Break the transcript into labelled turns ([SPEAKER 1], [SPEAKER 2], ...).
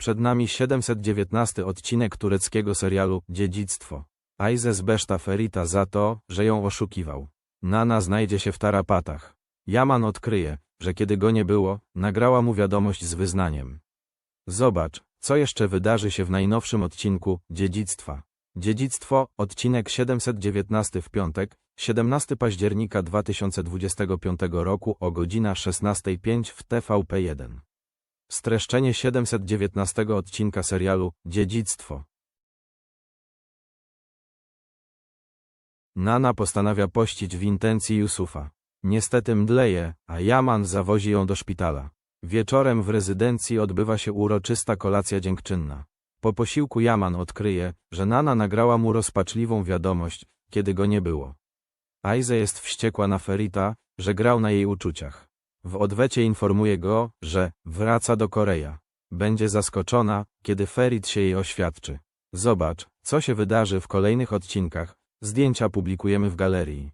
[SPEAKER 1] Przed nami 719 odcinek tureckiego serialu Dziedzictwo. Aize zbeszta Ferita za to, że ją oszukiwał. Nana znajdzie się w tarapatach. Jaman odkryje, że kiedy go nie było, nagrała mu wiadomość z wyznaniem. Zobacz, co jeszcze wydarzy się w najnowszym odcinku Dziedzictwa. Dziedzictwo, odcinek 719 w piątek, 17 października 2025 roku o godzina 16.05 w TVP1. Streszczenie 719 odcinka serialu Dziedzictwo. Nana postanawia pościć w intencji Yusufa. Niestety mdleje, a Jaman zawozi ją do szpitala. Wieczorem w rezydencji odbywa się uroczysta kolacja dziękczynna. Po posiłku Jaman odkryje, że Nana nagrała mu rozpaczliwą wiadomość, kiedy go nie było. Aize jest wściekła na Ferita, że grał na jej uczuciach. W odwecie informuje go, że wraca do Korea. Będzie zaskoczona, kiedy Ferit się jej oświadczy. Zobacz, co się wydarzy w kolejnych odcinkach. Zdjęcia publikujemy w galerii.